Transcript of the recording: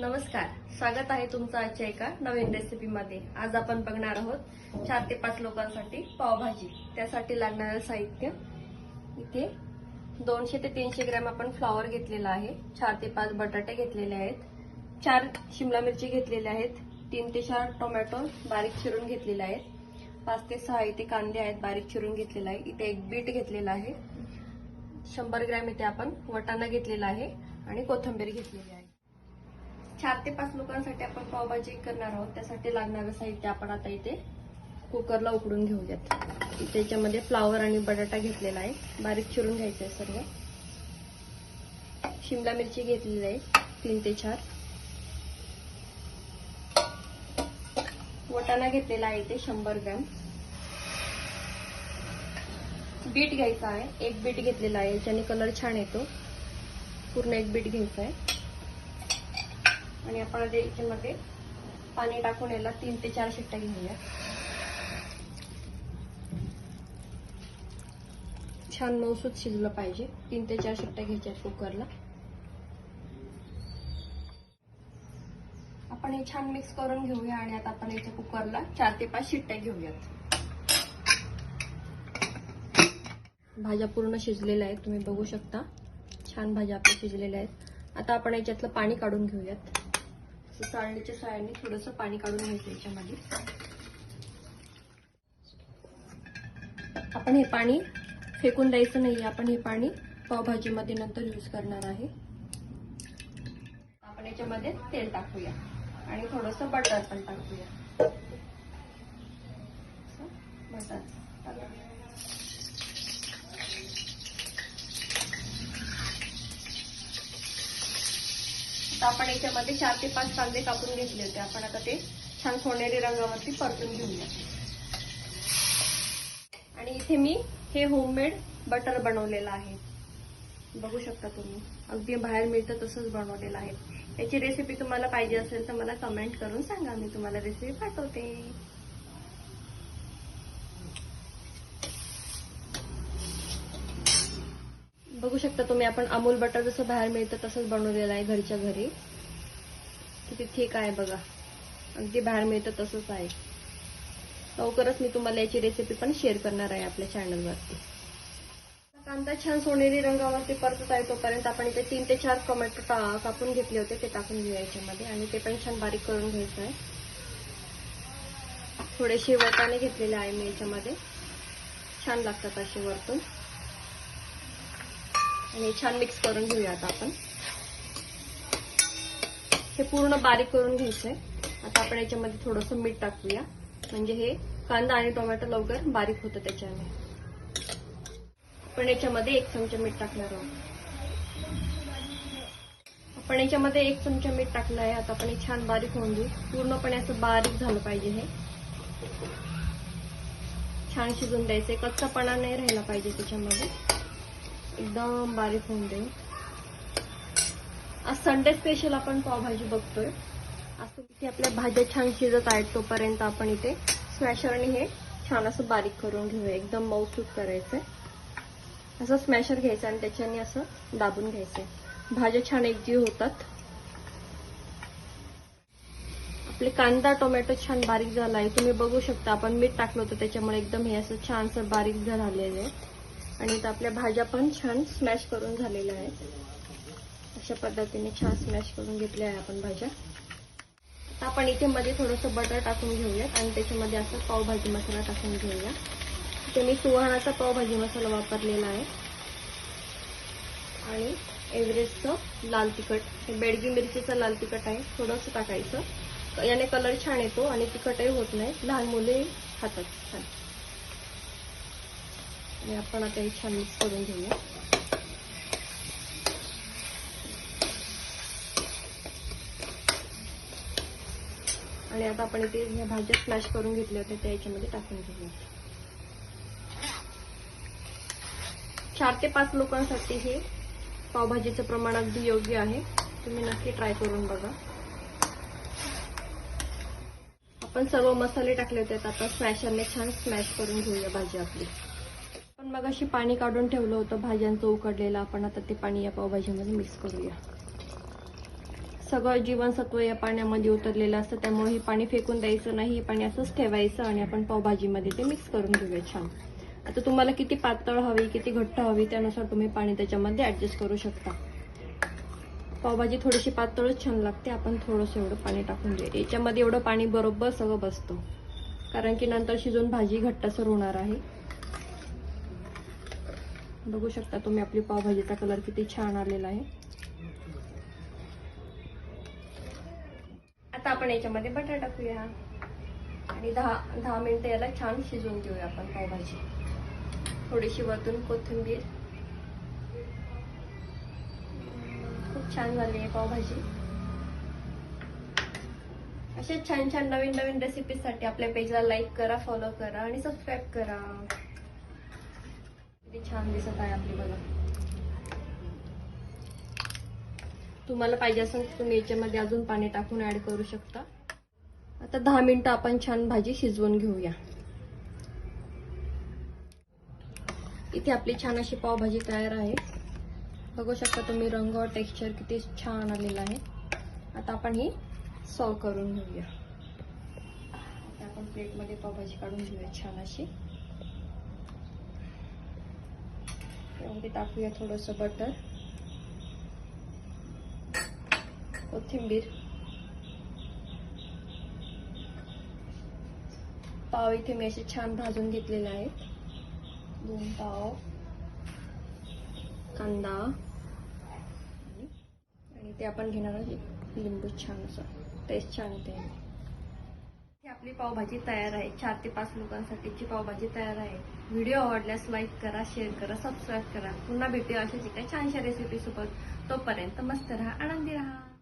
नमस्कार. स्वागत आहे तुमचं आजच्या एका नवीन रेसिपीमध्ये आज आपण बघणार आहोत चार ते पाच लोकांसाठी पावभाजी. त्यासाठी लागणारं साहित्य इथे दोनशे ते तीनशे ग्रॅम आपण फ्लॉवर घेतलेला आहे. चार ते पाच बटाटे घेतलेले आहेत. चार शिमला मिरची घेतलेल्या आहेत. तीन ते चार टोमॅटो बारीक चिरून घेतलेले आहेत. पाच ते सहा इथे कांदे आहेत बारीक चिरून घेतलेला आहे इथे एक बीट घेतलेला आहे. शंभर ग्रॅम इथे आपण वटाणा घेतलेला आहे आणि कोथिंबीर घेतलेली आहे. चार ते पाच लोकांसाठी आपण पावभाजी करणार आहोत. त्यासाठी लागणारं साहित्य आपण आता इथे कुकरला उकडून घेऊयात. त्याच्यामध्ये फ्लावर आणि बटाटा घेतलेला आहे. बारीक चिरून घ्यायचं आहे सर्व. शिमला मिरची घेतलेली आहे तीन ते चार. वटाणा घेतलेला आहे ते शंभर ग्रॅम. बीट घ्यायचा आहे. एक बीट घेतलेला आहे. ज्याने कलर छान येतो. पूर्ण एक बीट घ्यायचा आहे. आणि आपण आता याच्यामध्ये पाणी टाकून याला तीन ते चार शिट्ट्या घेऊया. छान मऊसूत शिजलं पाहिजे. तीन ते चार शिट्ट्या घ्यायच्या कुकरला. आपण हे छान मिक्स करून घेऊया आणि आता आपण याच्या कुकरला चार ते पाच शिट्ट्या घेऊयात. भाज्या पूर्ण शिजलेल्या आहेत तुम्ही बघू शकता. छान भाज्या आपल्या शिजलेल्या आहेत. आता आपण याच्यातलं पाणी काढून घेऊयात. चाळणीच्या साह्याने थोडंसं पाणी काढून घ्यायचं याच्यामध्ये. आपण हे पाणी फेकून द्यायचं नाही आपण हे पाणी पावभाजीमध्ये नंतर यूज करणार आहे. आपण याच्यामध्ये तेल टाकूया. आणि थोडंसं बटर पण टाकूया. बटर. तर आपण याच्यामध्ये चार ते पाच कांदे कापून घेतले होते. आपण आता ते छान सोनेरी रंगावरती परतून घेऊया. आणि इथे मी हे होममेड बटर बनवलेलं आहे. बघू शकता तुम्ही. अगदी बाहेर मिळतं तसंच बनवलेलं आहे. याची रेसिपी तुम्हाला पाहिजे असेल तर मला कमेंट करून सांगा. मी तुम्हाला रेसिपी पाठवते. बघू शकता तुम्ही आपण अमूल बटर जसं बाहेर मिळतं तसंच बनवलेलं आहे घरच्या घरी. किती ठीक आहे बघा. अगदी बाहेर मिळतं तसंच आहे. लवकरच मी तुम्हाला याची रेसिपी पण शेअर करणार आहे आपल्या चॅनलवरती कांदा छान सोनेरी रंगावरती परतत आहे तोपर्यंत आपण इथे तीन ते चार टोमॅटो कापून घेतले होते ते टाकून घेऊया याच्यामध्ये आणि ते पण छान बारीक करून घ्यायचं आहे. थोडेसे वटाणे घेतलेले आहे मी याच्यामध्ये. छान लागतात असे वरतून. आणि छान मिक्स करून घेऊया आता आपण. हे पूर्ण बारीक करून घ्यायचंय. आता आपण याच्यामध्ये थोडंसं मीठ टाकूया. म्हणजे हे कांदा आणि टोमॅटो लवकर बारीक होतं त्याच्याने. आपण याच्यामध्ये एक चमचा मीठ टाकणार आहोत. आपण याच्यामध्ये एक चमचा मीठ टाकलं आहे आता आपण हे छान बारीक होऊन देऊ पूर्णपणे असं बारीक झालं पाहिजे हे. छान शिजून द्यायचं कच्चापणा नाही राहिला पाहिजे त्याच्यामध्ये. एकदम बारीक होऊन देऊ आज संडे स्पेशल आपण पावभाजी बघतोय. असं इथे आपल्या भाज्या छान शिजत आहेत तोपर्यंत आपण इथे स्मॅशरने हे छान असं बारीक करून घेऊया. एकदम मऊसूत करायचंय. असं स्मॅशर घ्यायचं आणि त्याच्याने असं दाबून घ्यायचंय. भाज्या छान एकजीव होतात. आपले कांदा टोमॅटो छान बारीक झाला आहे तुम्ही बघू शकता आपण मीठ टाकलं होतं त्याच्यामुळे एकदम हे असं छानसं बारीक झालेलं आहे. आणि इथं आपल्या भाज्या पण छान स्मॅश करून झालेल्या आहेत. अशा पद्धतीने छान स्मॅश करून घेतल्या आहे आपण भाज्या. आता आपण इथे मध्ये थोडंसं बटर टाकून घेऊयात आणि त्याच्यामध्ये असं पावभाजी मसाला टाकून घेऊया. इथे मी सुहाणाचा पावभाजी मसाला वापरलेला आहे. आणि एव्हरेस्टचं लाल तिखट हे बेडगी मिरचीचं लाल तिखट आहे थोडंसं टाकायचं. याने कलर छान येतो आणि तिखटही होत नाही. लहान मुले खातात. छान. आणि आपण आता हे छान मिक्स करून घेऊया आणि आता आपण इथे ह्या भाज्या स्मॅश करून घेतल्या होत्या त्या याच्यामध्ये टाकून घेऊया चार ते पाच लोकांसाठी हे पावभाजीचं प्रमाण अगदी योग्य आहे तुम्ही नक्की ट्राय करून बघा आपण सर्व मसाले टाकले होते आता स्मॅशरने छान स्मॅश करून घेऊया भाजी आपली आपण मग अशी पाणी काढून ठेवलं होतं भाज्यांचं उकडलेलं. आपण आता ते पाणी या पावभाजीमध्ये मिक्स करूया. सगळं जीवनसत्व या पाण्यामध्ये उतरलेलं असतं त्यामुळे हे पाणी फेकून द्यायचं नाही हे पाणी असंच ठेवायचं आणि आपण पावभाजीमध्ये ते मिक्स करून घेऊया. छान. आता तुम्हाला किती पातळ हवी किती घट्ट हवी त्यानुसार तुम्ही पाणी त्याच्यामध्ये ॲडजस्ट करू शकता. पावभाजी थोडीशी पातळच छान लागते आपण थोडंसं एवढं पाणी टाकून देऊ याच्यामध्ये एवढं पाणी बरोबर सगळं बसतं. कारण की नंतर शिजून भाजी घट्टसर होणार आहे. बघू शकता तुम्ही आपली पावभाजीचा कलर किती छान आलेला आहे. आता आपण याच्यामध्ये बटाटा टाकूया आणि दहा दहा मिनिटं याला छान शिजवून घेऊया आपण पावभाजी. थोडीशी वरतून कोथिंबीर. खूप छान झाली आहे पावभाजी. अशा छान छान नवीन नवीन रेसिपीसाठी आपल्या पेजला लाईक करा फॉलो करा आणि सबस्क्राईब करा. किती छान दिसत आहे आपली बघा. तुम्हाला पाहिजे असेल तर तुम्ही याच्यामध्ये अजून पाणी टाकून ऍड करू शकता. आता दहा मिनिटं आपण छान भाजी शिजवून घेऊया. इथे आपली छान अशी पावभाजी तयार आहे. बघू शकता तुम्ही रंग टेक्स्चर किती छान आलेलं आहे. आता आपण ही सर्व करून घेऊया. आता आपण प्लेटमध्ये पावभाजी काढून घेऊया छान अशी. त्यामध्ये टाकूया थोडंसं बटर कोथिंबीर. पाव इथे मी असे छान भाजून घेतलेले आहेत. दोन पाव. कांदा. आणि ते आपण घेणार आहोत लिंबू छान असं. टेस्ट छान येते. आपली पावभाजी तयार आहे. चार ते पाच लोकांसाठीची पावभाजी तयार आहे. व्हिडिओ आवडल्यास लाईक करा शेअर करा सबस्क्राईब करा. पुन्हा भेटूया अशाच एका छानशा रेसिपी सोबत. तोपर्यंत मस्त राहा आनंदी राहा.